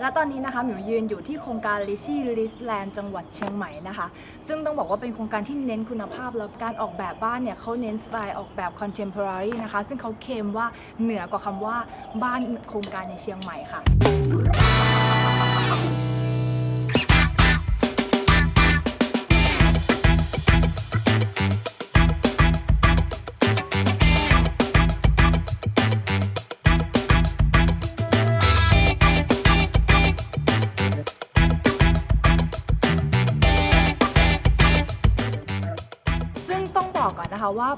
และตอนนี้นะคะหมิวยืนอยู่ที่โครงการลิชี่ลิสแลนด์จังหวัดเชียงใหม่นะคะ ซึ่งต้องบอกว่าเป็นโครงการที่เน้นคุณภาพแล้วการออกแบบบ้านเนี่ยเขาเน้นสไตล์ออกแบบคอนเทมพอร์รี่นะคะ ซึ่งเขาเคลมว่าเหนือกว่าคำว่าบ้านโครงการในเชียงใหม่ค่ะ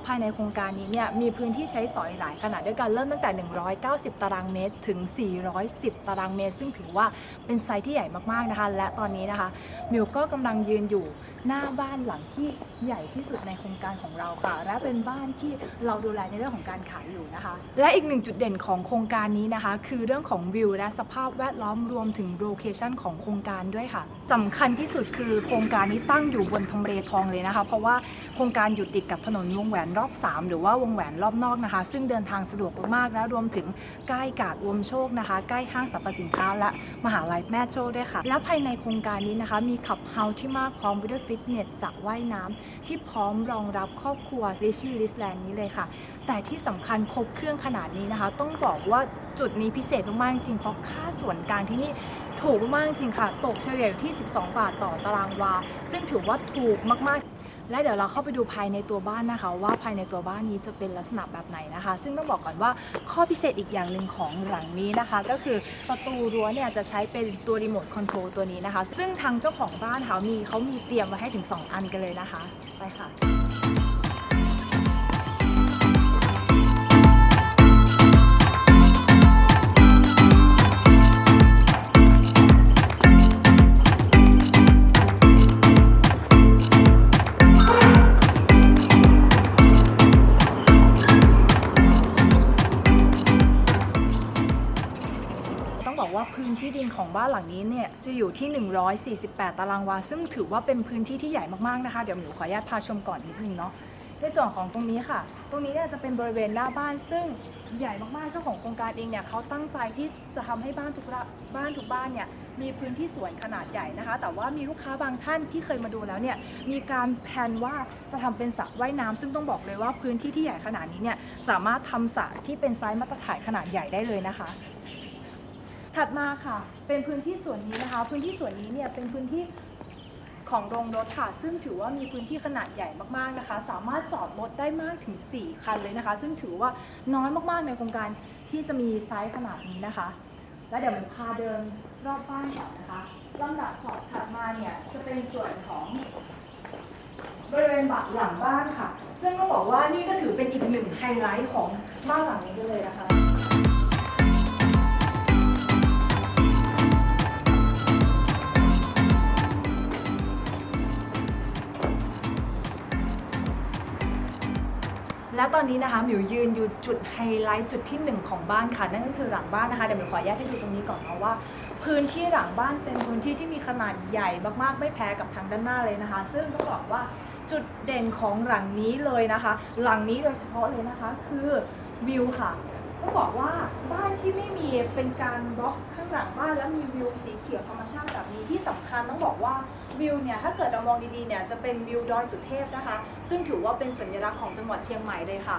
ภายในโครงการนี้เนี่ยมีพื้นที่ใช้สอยหลายขนาดด้วยกันเริ่มตั้งแต่ 190 ตารางเมตรถึง 410 ตารางเมตร ซึ่งถือว่าเป็นไซต์ที่ใหญ่มากๆนะคะ และตอนนี้นะคะมิวก็กำลังยืนอยู่หน้าบ้านหลังที่ใหญ่ที่สุดในโครงการของเราค่ะ และเป็นบ้านที่เราดูแลในเรื่องของการขายอยู่นะคะ และอีกหนึ่งจุดเด่นของโครงการนี้นะคะ คือเรื่องของวิวและสภาพแวดล้อมรวมถึงโลเคชันของโครงการด้วยค่ะสำคัญที่สุดคือโครงการนี้ตั้งอยู่บนทำเลทองเลยนะคะ เพราะว่าโครงการอยู่ติดกับถนนวงแหวนรอบ 3 หรือว่าวงแหวนรอบนอกนะคะ ซึ่งเดินทางสะดวกมากๆและรวมถึงใกล้กาดรวมโชคนะคะ ใกล้ห้างสรรพสินค้าและมหาลัยแม่โจ้ด้วยค่ะ และภายในโครงการนี้นะคะ มีขับเฮาที่มากพร้อมไปด้วยฟิตเนสสระว่ายน้ำที่พร้อมรองรับครอบครัวริชี่ลิสแลนด์นี้เลยค่ะ แต่ที่สำคัญครบเครื่องขนาดนี้นะคะ ต้องบอกว่าจุดนี้พิเศษมากๆจริงเพราะค่าส่วนกลางที่นี่ถูกมากจริงค่ะ ตกเฉลี่ยอยู่ที่ 12 บาทต่อตารางวา ซึ่งถือว่าถูกมากๆ และเดี๋ยวเราเข้าไปดูภายในตัวบ้านนะคะ ว่าภายในตัวบ้านนี้จะเป็นลักษณะแบบไหนนะคะ ซึ่งต้องบอกก่อนว่าข้อพิเศษอีกอย่างหนึ่งของหลังนี้นะคะ ก็คือประตูรั้วเนี่ยจะใช้เป็นตัวรีโมทคอนโทรลตัวนี้นะคะ ซึ่งทางเจ้าของบ้านเขามีเขามีเตรียมไว้ให้ถึง 2 อันกันเลยนะคะ ไปค่ะ จะอยู่ที่ 148 ตารางวา ซึ่งถือว่าเป็นพื้นที่ที่ใหญ่มากๆนะคะ เดี๋ยวหนูขออนุญาตพาชมก่อนนิดนึงเนาะ ในส่วนของตรงนี้ค่ะ ตรงนี้เนี่ยจะเป็นบริเวณหน้าบ้าน ซึ่งใหญ่มากๆ เจ้าของโครงการเองเนี่ยเขาตั้งใจที่จะทำให้บ้านทุกบ้านทุกบ้านเนี่ยมีพื้นที่สวนขนาดใหญ่นะคะ แต่ว่ามีลูกค้าบางท่านที่เคยมาดูแล้วเนี่ยมีการแพลนว่าจะทำเป็นสระว่ายน้ำซึ่งต้องบอกเลยว่าพื้นที่ที่ใหญ่ขนาดนี้เนี่ยสามารถทำสระที่เป็นไซส์มาตรฐานขนาดใหญ่ได้เลยนะคะ ถัดมาค่ะ เป็นพื้นที่ส่วนนี้นะคะ พื้นที่ส่วนนี้เนี่ยเป็นพื้นที่ของโรงรถค่ะ ซึ่งถือว่ามีพื้นที่ขนาดใหญ่มากๆนะคะ สามารถจอดรถได้มากถึง 4 คันเลยนะคะ ซึ่งถือว่าน้อยมากๆในโครงการที่จะมีไซส์ขนาดนี้นะคะ แล้วเดี๋ยวมันพาเดินรอบบ้านก่อนนะคะลำดับต่อถัดมาเนี่ยจะเป็นส่วนของบริเวณบักหลังบ้านค่ะ ซึ่งก็บอกว่านี่ก็ถือเป็นอีกหนึ่งไฮไลท์ของบ้านหลังนี้เลยนะคะ และตอนนี้นะคะหมิวยืนอยู่จุดไฮไลท์จุดที่หนึ่งของบ้านค่ะ นั่นก็คือหลังบ้านนะคะเดี๋ยวหมิวขออนุญาตให้ดูตรงนี้ก่อนเพราะว่า พื้นที่หลังบ้านเป็นพื้นที่ที่มีขนาดใหญ่มากๆ ไม่แพ้กับทางด้านหน้าเลยนะคะ ซึ่งต้องบอกว่าจุดเด่นของหลังนี้เลยนะคะ หลังนี้โดยเฉพาะเลยนะคะคือวิวค่ะ ต้องบอกว่าบ้านที่ไม่มีเป็นการบล็อกข้างหลังบ้านแล้วมีวิวสีเขียวธรรมชาติแบบนี้ที่สำคัญต้องบอกว่าวิวเนี่ยถ้าเกิดเรามองดีๆเนี่ยจะเป็นวิวดอยสุเทพนะคะ ซึ่งถือว่าเป็นสัญลักษณ์ของจังหวัดเชียงใหม่เลยค่ะ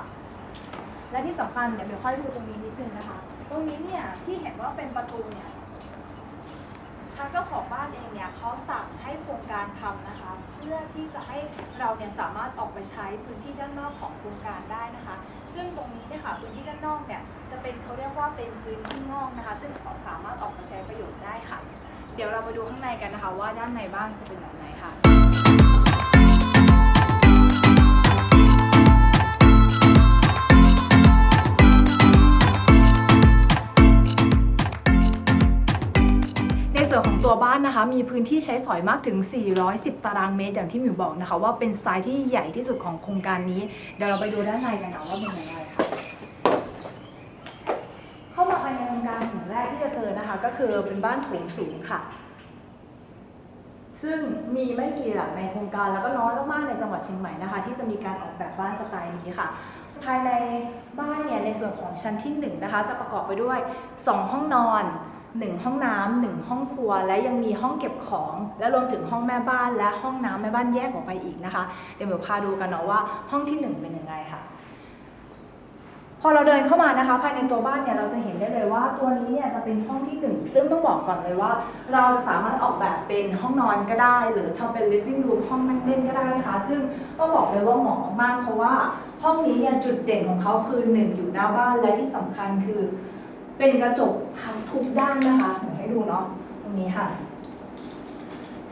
และที่สำคัญเนี่ยเดี๋ยวค่อยดูตรงนี้นิดนึงนะคะ ตรงนี้เนี่ยที่เห็นว่าเป็นประตูเนี่ยางเจ้าของบ้านเองเนี่ยเขาสั่งให้โครงการทำนะคะ เพื่อที่จะให้เราเนี่ยสามารถออกไปใช้พื้นที่ด้านนอกของโครงการได้นะคะ ซึ่งตรงนี้เนี่ยค่ะพื้นที่ด้านนอกเนี่ยจะเป็นเขาเรียกว่าเป็นพื้นที่งอกนะคะ ซึ่งสามารถออกมาใช้ประโยชน์ได้ค่ะ เดี๋ยวเรามาดูข้างในกันนะคะ ว่าด้านในบ้านจะเป็นแบบไหนค่ะ ในส่วนของตัวบ้านนะคะ มีพื้นที่ใช้สอยมากถึง 410 ตารางเมตรอย่างที่หมิวบอกนะคะ ว่าเป็นไซส์ที่ใหญ่ที่สุดของโครงการนี้ เดี๋ยวเราไปดูด้านในกันนะว่าเป็นยังไงค่ะเข้ามาภายในโครงการสิ่งแรกที่จะเจอนะคะ ก็คือเป็นบ้านโถงสูงค่ะ ซึ่งมีไม่กี่หลังในโครงการแล้วก็น้อยมากๆในจังหวัดเชียงใหม่นะคะ ที่จะมีการออกแบบบ้านสไตล์นี้ค่ะภายในบ้านเนี่ยในส่วนของชั้นที่1นงนะคะจะประกอบไปด้วย 2 ห้องนอน หนึ่งห้องน้ำหนึ่งห้องครัว และยังมีห้องเก็บของ และรวมถึงห้องแม่บ้าน และห้องน้ำแม่บ้านแยกออกไปอีกนะคะ เดี๋ยวมิวพาดูกันเนาะว่าห้องที่หนึ่งเป็นยังไงค่ะ พอเราเดินเข้ามานะคะภายในตัวบ้านเนี่ยเราจะเห็นได้เลยว่าตัวนี้เนี่ยจะเป็นห้องที่หนึ่งซึ่งต้องบอกก่อนเลยว่า เราจะสามารถออกแบบเป็นห้องนอนก็ได้ หรือทำเป็น living room ห้องนั่งเล่นก็ได้นะคะซึ่งต้องบอกเลยว่าเหมาะมากเพราะว่าห้องนี้เนี่ยจุดเด่นของเขาคือหนึ่งอยู่หน้าบ้านและที่สำคัญคือ เป็นกระจกทั้งทุกด้านนะคะเดี๋ยวให้ดูเนาะตรงนี้ค่ะ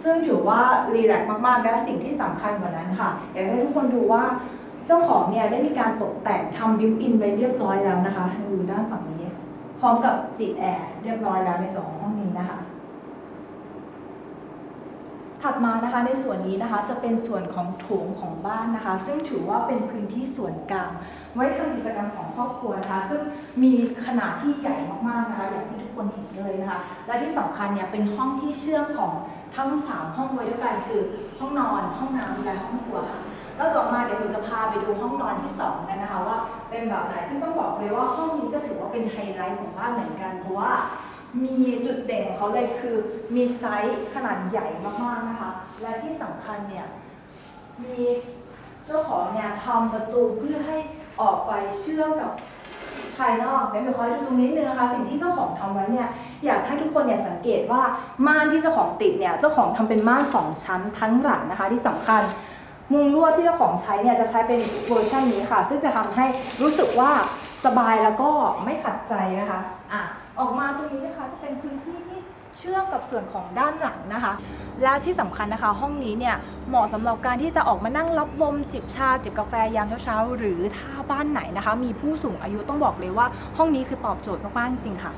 ซึ่งถือว่ารีแลกซ์มากๆและสิ่งที่สำคัญกว่านั้นค่ะอยากให้ทุกคนดูว่าเจ้าของเนี่ยได้มีการตกแต่งทำบิวอินไปเรียบร้อยแล้วนะคะดูด้านฝั่งนี้ พร้อมกับติดแอร์เรียบร้อยแล้วในสองห้องนี้นะคะ ถัดมานะคะในส่วนนี้นะคะจะเป็นส่วนของโถงของบ้านนะคะ ซึ่งถือว่าเป็นพื้นที่ส่วนกลางไว้ทำกิจกรรมของครอบครัวนะคะ ซึ่งมีขนาดที่ใหญ่มากๆนะคะ อย่างที่ทุกคนเห็นเลยนะคะ และที่สำคัญเนี่ยเป็นห้องที่เชื่อมของทั้งสามห้องไว้ด้วยกันคือห้องนอน ห้องน้ำและห้องครัวค่ะแล้วต่อมาเดี๋ยวหนูจะพาไปดูห้องนอนที่สองกันนะคะว่าเป็นแบบไหนซึ่งต้องบอกเลยว่าห้องนี้ก็ถือว่าเป็นไฮไลท์ของบ้านเหมือนกันเพราะว่า มีจุดเด่นของเขาเลยคือมีไซส์ขนาดใหญ่มากๆนะคะ และที่สำคัญเนี่ย มีเจ้าของเนี่ยทำประตูเพื่อให้ออกไปเชื่อมกับภายนอกเดี๋ยวไปคอยดูตรงนี้นึงนะคะ สิ่งที่เจ้าของทำไว้เนี่ยอยากให้ทุกคนเนี่ยสังเกตว่าม่านที่เจ้าของติดเนี่ยเจ้าของทำเป็นม่านสองชั้นทั้งหลังนะคะ ที่สำคัญมุงลวดที่เจ้าของใช้เนี่ยจะใช้เป็นเวอร์ชันนี้ค่ะ ซึ่งจะทำให้รู้สึกว่าสบายแล้วก็ไม่ขัดใจนะคะอะ ออกมาตรงนี้นะคะจะเป็นพื้นที่ที่เชื่อมกับส่วนของด้านหลังนะคะ และที่สำคัญนะคะ ห้องนี้เนี่ยเหมาะสำหรับการที่จะออกมานั่งรับลมจิบชาจิบกาแฟยามเช้าๆหรือถ้าบ้านไหนนะคะ มีผู้สูงอายุต้องบอกเลยว่า ห้องนี้คือตอบโจทย์มากๆจริงค่ะ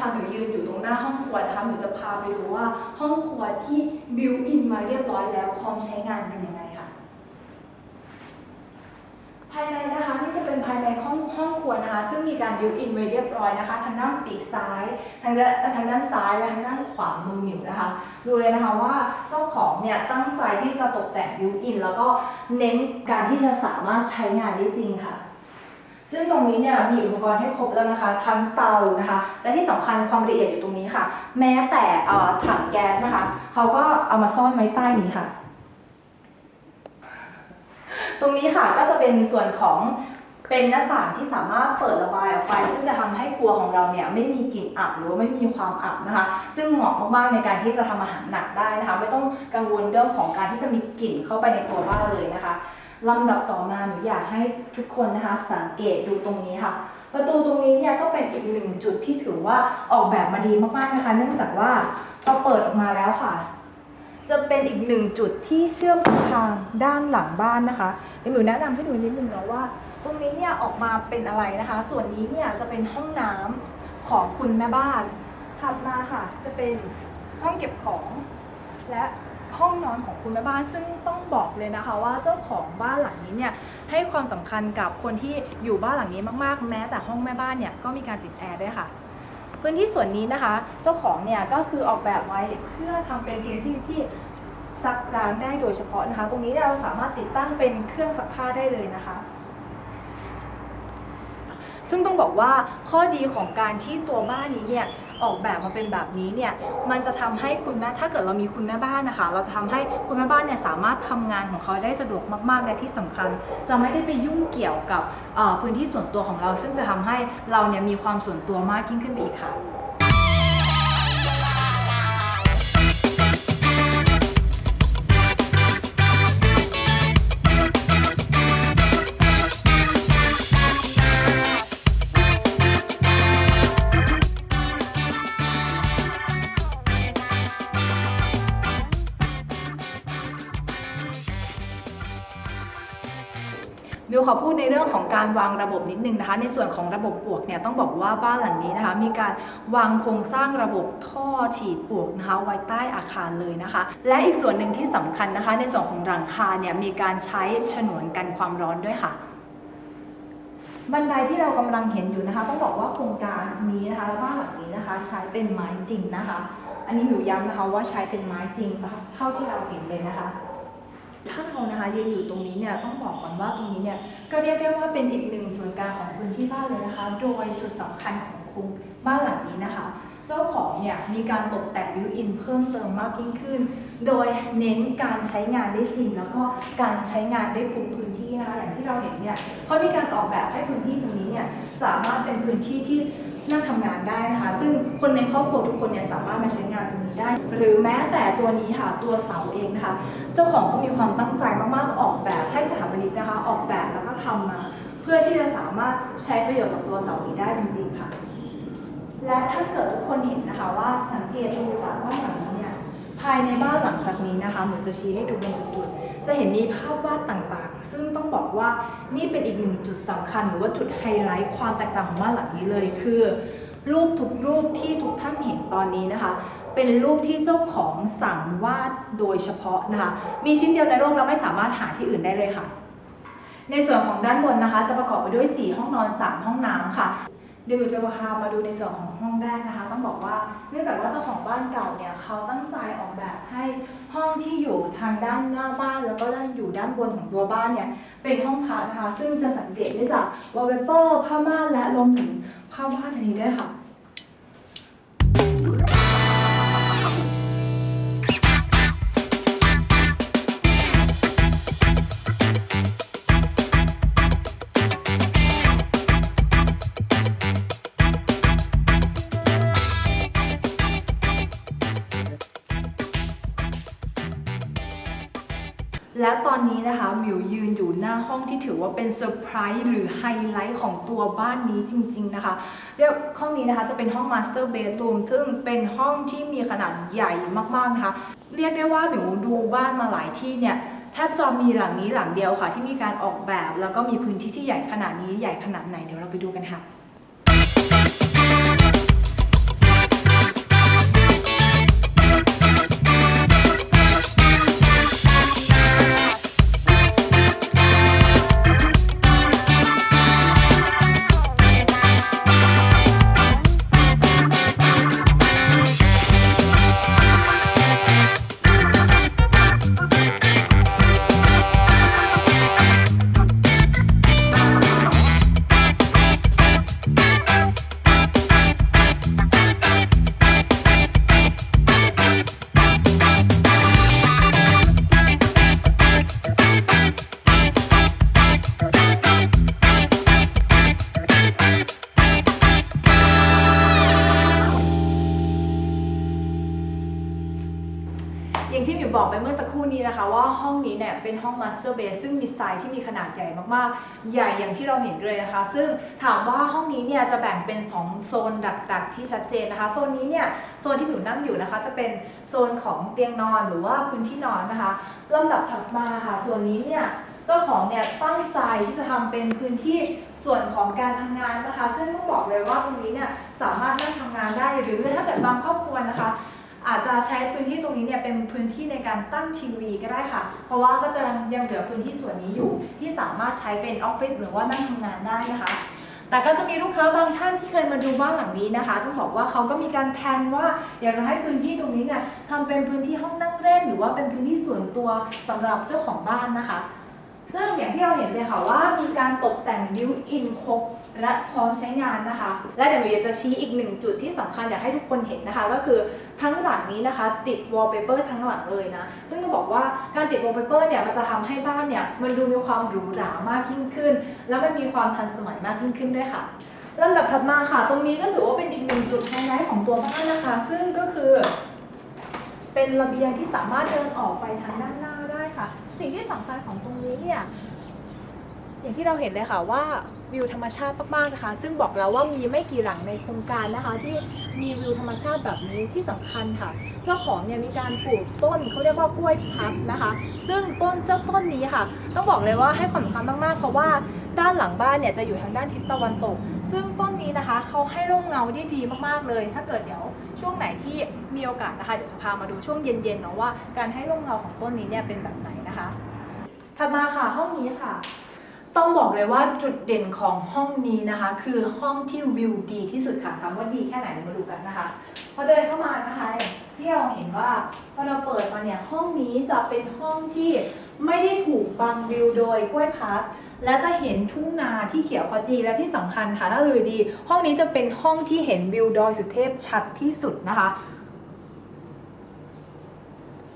นะคะหนูยืนอยู่ตรงหน้าห้องครัวนะคะหนูจะพาไปดูว่าห้องครัวที่บิวอินมาเรียบร้อยแล้วพร้อมใช้งานเป็นยังไงค่ะ ภายในนะคะนี่จะเป็นภายในห้องห้องครัวนะคะ ซึ่งมีการบิวอินไว้เรียบร้อยนะคะทางด้านปีกซ้ายทางด้านทางด้านซ้ายและทางด้านขวามือหมิวนะคะดูเลยนะคะว่าเจ้าของเนี่ยตั้งใจที่จะตกแต่งบิวอินแล้วก็เน้นการที่จะสามารถใช้งานได้จริงค่ะ ซึ่งตรงนี้เนี่ยมีอุปกรณ์ให้ครบแล้วนะคะ ทั้งเตานะคะ และที่สำคัญความละเอียดอยู่ตรงนี้ค่ะ แม้แต่ถังแก๊สนะคะเขาก็เอามาซ่อนไว้ใต้นี้ค่ะ ตรงนี้ค่ะก็จะเป็นส่วนของ เป็นหน้าต่างที่สามารถเปิดระบายออกไป ซึ่งจะทำให้ครัวของเราเนี่ยไม่มีกลิ่นอับหรือว่าไม่มีความอับนะคะ ซึ่งเหมาะมากๆในการที่จะทำอาหารหนักได้นะคะ ไม่ต้องกังวลเรื่องของการที่จะมีกลิ่นเข้าไปในตัวบ้านเลยนะคะลำดับต่อมาหนูอยากให้ทุกคนนะคะสังเกตดูตรงนี้ค่ะ ประตูตรงนี้เนี่ยก็เป็นอีกหนึ่งจุดที่ถือว่าออกแบบมาดีมากๆนะคะ เนื่องจากว่าพอเปิดออกมาแล้วค่ะ จะเป็นอีกหนึ่งจุดที่เชื่อมทางด้านหลังบ้านนะคะเดี๋ยวหนูแนะนำให้ดูนิดนึงนะว่า ตรงนี้เนี่ยออกมาเป็นอะไรนะคะ ส่วนนี้เนี่ยจะเป็นห้องน้ำของคุณแม่บ้านถัดมาค่ะ จะเป็นห้องเก็บของ และห้องนอนของคุณแม่บ้านซึ่งต้องบอกเลยนะคะ ว่าเจ้าของบ้านหลังนี้เนี่ยให้ความสำคัญกับคนที่อยู่บ้านหลังนี้มากๆ แม้แต่ห้องแม่บ้านเนี่ยก็มีการติดแอร์ด้วยค่ะ พื้นที่ส่วนนี้นะคะ เจ้าของเนี่ยก็คือออกแบบไว้เพื่อทำเป็นพื้นที่ที่ซักล้างได้โดยเฉพาะนะคะ ตรงนี้เนี่ยเราสามารถติดตั้งเป็นเครื่องซักผ้าได้เลยนะคะ ซึ่งต้องบอกว่าข้อดีของการที่ตัวบ้านนี้เนี่ย ออกแบบมาเป็นแบบนี้เนี่ยมันจะทำให้คุณแม่ถ้าเกิดเรามีคุณแม่บ้านนะคะ เราจะทำให้คุณแม่บ้านเนี่ยสามารถทำงานของเขาได้สะดวกมากๆและที่สำคัญ จะไม่ได้ไปยุ่งเกี่ยวกับพื้นที่ส่วนตัวของเรา ซึ่งจะทำให้เราเนี่ยมีความส่วนตัวมากยิ่งขึ้นไปอีกค่ะ อพูดในเรื่องของการวางระบบนิดนึงนะคะ ในส่วนของระบบปลวกเนี่ยต้องบอกว่าบ้านหลังนี้นะคะ มีการวางโครงสร้างระบบท่อฉีดปลวกนะคะไว้ใต้อาคารเลยนะคะ และอีกส่วนหนึ่งที่สำคัญนะคะ ในส่วนของหลังคาเนี่ยมีการใช้ฉนวนกันความร้อนด้วยค่ะบันไดที่เรากำลังเห็นอยู่นะคะ ต้องบอกว่าโครงการนี้นะคะและบ้านหลังนี้นะคะ ใช้เป็นไม้จริงนะคะ อันนี้หนูย้ำนะคะว่าใช้เป็นไม้จริงเท่าที่เราเห็นเลยนะคะ ถ้าเรานะคะยืนอยู่ตรงนี้เนี่ยต้องบอกก่อนว่าตรงนี้เนี่ยก็เรียกได้ว่าเป็นอีกหนึ่งส่วนกลางของพื้นที่บ้านเลยนะคะ โดยจุดสำคัญของคุมบ้านหลังนี้นะคะ เจ้าของเนี่ยมีการตกแต่งบิวอินเพิ่มเติมมากยิ่งขึ้น โดยเน้นการใช้งานได้จริง แล้วก็การใช้งานได้คุ้มพื้นที่นะคะอย่างที่เราเห็นเนี่ยเขามีการออกแบบให้พื้นที่ตรงนี้เนี่ยสามารถเป็นพื้นที่ที่ นั่งทำงานได้นะคะ ซึ่งคนในครอบครัวทุกคนเนี่ยสามารถมาใช้งานตรงนี้ได้ หรือแม้แต่ตัวนี้ค่ะตัวเสาเองนะคะ เจ้าของก็มีความตั้งใจมากๆออกแบบให้สถาปนิกนะคะ ออกแบบแล้วก็ทำมา เพื่อที่จะสามารถใช้ประโยชน์กับตัวเสานี้ได้จริง ๆค่ะ และถ้าเกิดทุกคนเห็นนะคะว่าสังเกตดูจากบ้านหลังนี้เนี่ยภายในบ้านหลังจากนี้นะคะหนูจะชี้ให้ดูเป็นจุดๆ จะเห็นมีภาพวาดต่างๆ ซึ่งต้องบอกว่านี่เป็นอีกหนึ่งจุดสำคัญ หรือว่าจุดไฮไลท์ความแตกต่างของบ้านหลังนี้เลยคือ รูปทุกรูปที่ทุกท่านเห็นตอนนี้นะคะ เป็นรูปที่เจ้าของสั่งวาดโดยเฉพาะนะคะ มีชิ้นเดียวในโลกเราไม่สามารถหาที่อื่นได้เลยค่ะในส่วนของด้านบนนะคะ จะประกอบไปด้วย 4 ห้องนอน 3 ห้องน้ำค่ะ ดี๋ยวหนูจะพามาดูในส่วนของห้องแรกนะคะ ต้องบอกว่าเนื่องจากว่าเจ้าของบ้านเก่าเนี่ยเขาตั้งใจออกแบบให้ห้องที่อยู่ทางด้านหน้าบ้าน แล้วก็ด้านอยู่ด้านบนของตัวบ้านเนี่ยเป็นห้องพักนะคะ ซึ่งจะสังเกตได้จากวอลเปเปอร์ผ้าม่านและรวมถึงผ้าพวานอันนี้ด้วยค่ะ และตอนนี้นะคะมิวยืนอยู่หน้าห้องที่ถือว่าเป็นเซอร์ไพรส์หรือไฮไลท์ของตัวบ้านนี้จริง ๆ นะคะเรียกห้องนี้นะคะจะเป็นห้อง Master Bedroom ซึ่งเป็นห้องที่มีขนาดใหญ่มากๆนะคะ เรียกได้ว่ามิวดูบ้านมาหลายที่เนี่ยแทบจะมีหลังนี้หลังเดียวค่ะ ที่มีการออกแบบ แล้วก็มีพื้นที่ที่ใหญ่ขนาดนี้ใหญ่ขนาดไหนเดี๋ยวเราไปดูกันค่ะ บอกไปเมื่อสักครู่นี้นะคะ ว่าห้องนี้เนี่ยเป็นห้อง Master Bed ซึ่งมีไซส์ที่มีขนาดใหญ่มากๆ ใหญ่อย่างที่เราเห็นเลยนะคะ ซึ่งถามว่าห้องนี้เนี่ยจะแบ่งเป็น 2 โซนหลักๆ ที่ชัดเจนนะคะ โซนนี้เนี่ยโซนที่หมิวนั่งอยู่นะคะ จะเป็นโซนของเตียงนอนหรือว่าพื้นที่นอนนะคะลำดับถัดมาค่ะส่วนนี้เนี่ยเจ้าของเนี่ยตั้งใจที่จะทำเป็นพื้นที่ส่วนของการทำงานนะคะ ซึ่งต้องบอกเลยว่าตรงนี้เนี่ยสามารถนั่งทำงานได้หรือถ้าเกิดบางครอบครัวนะคะ อาจจะใช้พื้นที่ตรงนี้เนี่ยเป็นพื้นที่ในการตั้งทีวีก็ได้ค่ะ เพราะว่าก็จะยังเหลือพื้นที่ส่วนนี้อยู่ ที่สามารถใช้เป็นออฟฟิศหรือว่านั่งทำงานได้นะคะแต่ก็จะมีลูกค้าบางท่านที่เคยมาดูบ้านหลังนี้นะคะ ต้องบอกว่าเขาก็มีการแพลนว่า อยากจะให้พื้นที่ตรงนี้เนี่ยทำเป็นพื้นที่ห้องนั่งเล่น หรือว่าเป็นพื้นที่ส่วนตัวสำหรับเจ้าของบ้านนะคะ ซึ่งอย่างที่เราเห็นเลยค่ะว่ามีการตกแต่งบิวอินครบ และพร้อมใช้งานนะคะ และเดี๋ยวหนูอยากจะชี้อีกหนึ่งจุดที่สำคัญอยากให้ทุกคนเห็นนะคะ ก็คือทั้งหลังนี้นะคะ ติดวอลเปเปอร์ทั้งหลังเลยนะ ซึ่งจะบอกว่าการติดวอลเปเปอร์เนี่ยมันจะทำให้บ้านเนี่ยมันดูมีความหรูหรามากยิ่งขึ้น แล้วมันมีความทันสมัยมากยิ่งขึ้นด้วยค่ะลำดับถัดมาค่ะ ตรงนี้ก็ถือว่าเป็นอีกหนึ่งจุดไฮไลท์ของตัวบ้านนะคะ ซึ่งก็คือ เป็นระเบียงที่สามารถเดินออกไปทางด้านหน้าได้ค่ะ สิ่งที่สำคัญของตรงนี้เนี่ยอย่างที่เราเห็นเลยค่ะว่า วิวธรรมชาติมากๆนะคะ ซึ่งบอกแล้วว่ามีไม่กี่หลังในโครงการนะคะ ที่มีวิวธรรมชาติแบบนี้ที่สำคัญค่ะ เจ้าของเนี่ยมีการปลูกต้นเขาเรียกว่ากล้วยพับนะคะ ซึ่งต้นเจ้าต้นนี้ค่ะ ต้องบอกเลยว่าให้ความสำคัญมากๆเพราะว่าด้านหลังบ้านเนี่ยจะอยู่ทางด้านทิศตะวันตก ซึ่งต้นนี้นะคะเขาให้ร่มเงาได้ดีมากๆเลย ถ้าเกิดเดี๋ยวช่วงไหนที่มีโอกาสนะคะเดี๋ยวจะพามาดูช่วงเย็นๆเนาะว่าการให้ร่มเงาของต้นนี้เนี่ยเป็นแบบไหนนะคะถัดมาค่ะห้องนี้ค่ะ ต้องบอกเลยว่าจุดเด่นของห้องนี้นะคะ คือห้องที่วิวดีที่สุดค่ะถามว่าดีแค่ไหนเดี๋ยวมาดูกันนะคะ พอเดินเข้ามานะคะที่เราเห็นว่าพอเราเปิดมาเนี่ยห้องนี้จะเป็นห้องที่ไม่ได้ถูกบังวิวโดยกล้วยพัดและจะเห็นทุ่งนาที่เขียวขจีและที่สำคัญค่ะถ้าเลยดี ห้องนี้จะเป็นห้องที่เห็นวิวดอยสุเทพชัดที่สุดนะคะ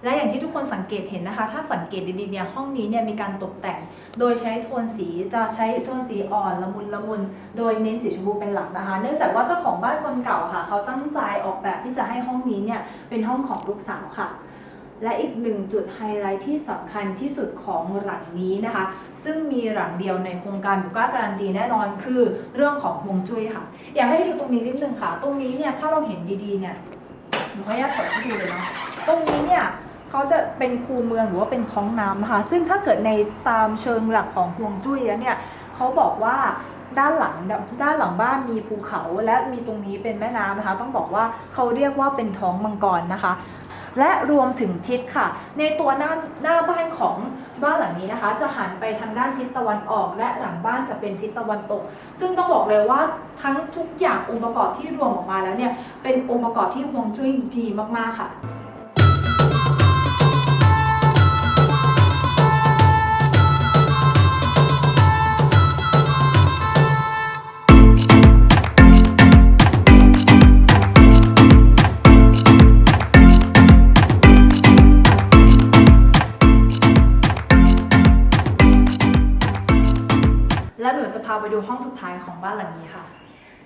และอย่างที่ทุกคนสังเกตเห็นนะคะ ถ้าสังเกตดีๆเนี่ยห้องนี้เนี่ยมีการตกแต่ง โดยใช้โทนสีจะใช้โทนสีอ่อนละมุนละมุน โดยเน้นสีชมพูเป็นหลักนะคะ เนื่องจากว่าเจ้าของบ้านคนเก่าค่ะ เขาตั้งใจออกแบบที่จะให้ห้องนี้เนี่ยเป็นห้องของลูกสาวค่ะและอีกหนึ่งจุดไฮไลท์ที่สำคัญที่สุดของหลังนี้นะคะ ซึ่งมีหลังเดียวในโครงการบุก้าการันตีแน่นอนคือเรื่องของฮวงจุ้ยค่ะ อยากให้ดูตรงนี้นิดนึงค่ะ ตรงนี้เนี่ยถ้าเราเห็นดีๆเนี่ยหนูขออนุญาตเปิดให้ดูเลยเนาะตรงนี้เนี่ย เขาจะเป็นคูเมืองหรือว่าเป็นท้องน้ำนะคะ ซึ่งถ้าเกิดในตามเชิงหลักของฮวงจุ้ยแล้วเนี่ยเขาบอกว่าด้านหลังด้านหลังบ้านมีภูเขาและมีตรงนี้เป็นแม่น้ำนะคะ ต้องบอกว่าเขาเรียกว่าเป็นท้องมังกรนะคะ และรวมถึงทิศค่ะ ในตัวหน้าหน้าบ้านของบ้านหลังนี้นะคะ จะหันไปทางด้านทิศตะวันออก และหลังบ้านจะเป็นทิศตะวันตก ซึ่งต้องบอกเลยว่าทั้งทุกอย่างองค์ประกอบที่รวมออกมาแล้วเนี่ยเป็นองค์ประกอบที่ฮวงจุ้ยดีมากๆค่ะาไปดูห้องสุดท้ายของบ้านหลังนี้ค่ะ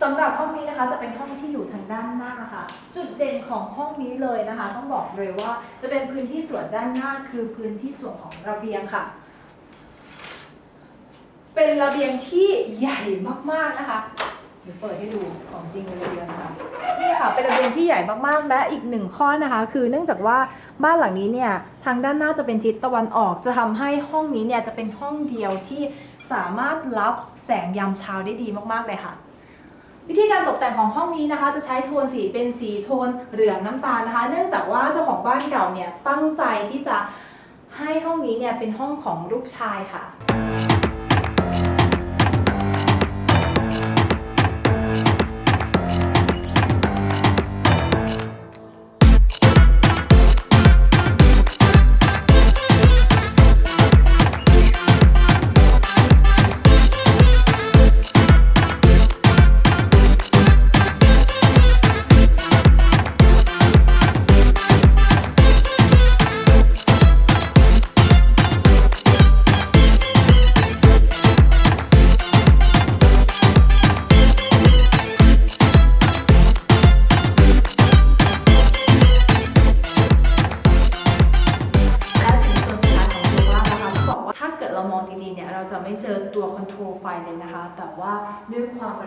สำหรับห้องนี้นะคะจะเป็นห้องที่อยู่ทางด้านหน้าค่ะ จุดเด่นของห้องนี้เลยนะคะ ต้องบอกเลยว่าจะเป็นพื้นที่ส่วนด้านหน้าคือพื้นที่ส่วนของระเบียงค่ะ เป็นระเบียงที่ใหญ่มากๆนะคะเดี๋ยวเปิดให้ดูของจริงระเบียงนะคะนี่ค่ะเป็นระเบียงที่ใหญ่มากๆ และอีกหนึ่งข้อนะคะ คือเนื่องจากว่าบ้านหลังนี้เนี่ยทางด้านหน้าจะเป็นทิศตะวันออก จะทำให้ห้องนี้เนี่ยจะเป็นห้องเดียวที่ สามารถรับแสงยามเช้าได้ดีมากๆเลยค่ะ วิธีการตกแต่งของห้องนี้นะคะ จะใช้โทนสีเป็นสีโทนเหลืองน้ำตาลนะคะ เนื่องจากว่าเจ้าของบ้านเก่าเนี่ยตั้งใจที่จะให้ห้องนี้เนี่ยเป็นห้องของลูกชายค่ะและ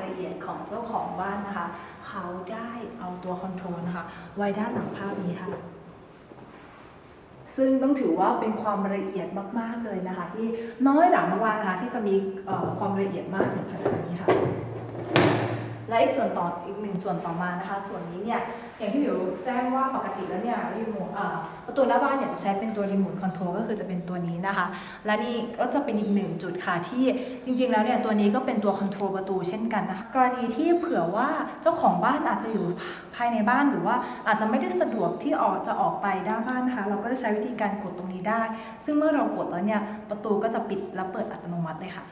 ละเอียดของเจ้าของบ้านนะคะ เขาได้เอาตัวคอนโทรลนะคะไว้ด้านหลังภาพนี้ค่ะซึ่งต้องถือว่าเป็นความละเอียดมาก ๆ เลยนะคะ ที่น้อยหลังมากๆนะคะที่จะมีความละเอียดมากถึงขนาดนี้ค่ะ และอีกส่วนต่ออีกหนึ่งส่วนต่อมานะคะ ส่วนนี้เนี่ยอย่างที่มิวแจ้งว่าปกติแล้วเนี่ยรีโมทประตูหน้าบ้านเนี่ยจะใช้เป็นตัวรีโมทคอนโทรลก็คือจะเป็นตัวนี้นะคะ และนี่ก็จะเป็นอีกหนึ่งจุดค่ะที่จริงๆแล้วเนี่ยตัวนี้ก็เป็นตัวคอนโทรลประตูเช่นกันนะคะกรณีที่เผื่อว่าเจ้าของบ้านอาจจะอยู่ภายในบ้านหรือว่าอาจจะไม่ได้สะดวกที่ออกจะออกไปด้านบ้านนะคะเราก็จะใช้วิธีการกดตรงนี้ได้ ซึ่งเมื่อเรากดแล้วเนี่ยประตูก็จะปิดและเปิดอัตโนมัติเลยค่ะ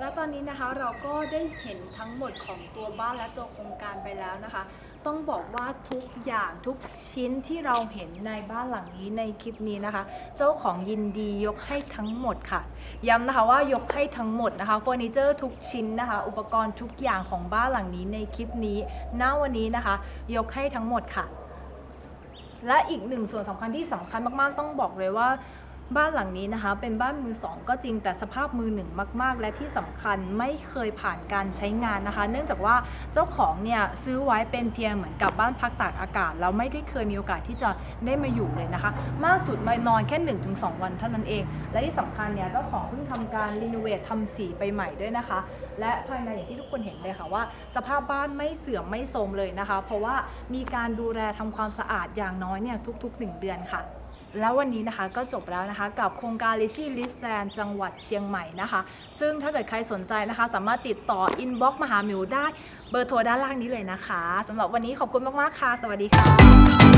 แล้วตอนนี้นะคะเราก็ได้เห็นทั้งหมดของตัวบ้านและตัวโครงการไปแล้วนะคะ ต้องบอกว่าทุกอย่างทุกชิ้นที่เราเห็นในบ้านหลังนี้ในคลิปนี้นะคะ เจ้าของยินดียกให้ทั้งหมดค่ะ ย้ำนะคะว่ายกให้ทั้งหมดนะคะเฟอร์นิเจอร์ทุกชิ้นนะคะ อุปกรณ์ทุกอย่างของบ้านหลังนี้ในคลิปนี้ณวันนี้นะคะ ยกให้ทั้งหมดค่ะและอีกหนึ่งส่วนสำคัญที่สำคัญมากๆ ต้องบอกเลยว่า บ้านหลังนี้นะคะเป็นบ้านมือสองก็จริงแต่สภาพมือหนึ่งมาก ๆ และที่สำคัญไม่เคยผ่านการใช้งานนะคะ เนื่องจากว่าเจ้าของเนี่ยซื้อไว้เป็นเพียงเหมือนกับบ้านพักตากอากาศแล้วไม่ได้เคยมีโอกาสที่จะได้มาอยู่เลยนะคะ มากสุดมานอนแค่ 1-2 วันเท่านั้นเอง และที่สำคัญเนี่ยเจ้าของเพิ่งทำการรีโนเวททำสีไปใหม่ด้วยนะคะ และภายในอย่างที่ทุกคนเห็นเลยค่ะว่า สภาพบ้านไม่เสื่อมไม่โทรมเลยนะคะ เพราะว่ามีการดูแลทำความสะอาดอย่างน้อยเนี่ยทุก ๆ 1 เดือนค่ะ แล้ววันนี้นะคะก็จบแล้วนะคะ กับโครงการลิชี่ลิสแลนจังหวัดเชียงใหม่นะคะ ซึ่งถ้าเกิดใครสนใจนะคะ สามารถติดต่ออินบ็อกซ์มาหาหมิวได้เบอร์โทรด้านล่างนี้เลยนะคะสำหรับวันนี้ขอบคุณมากๆค่ะ สวัสดีค่ะ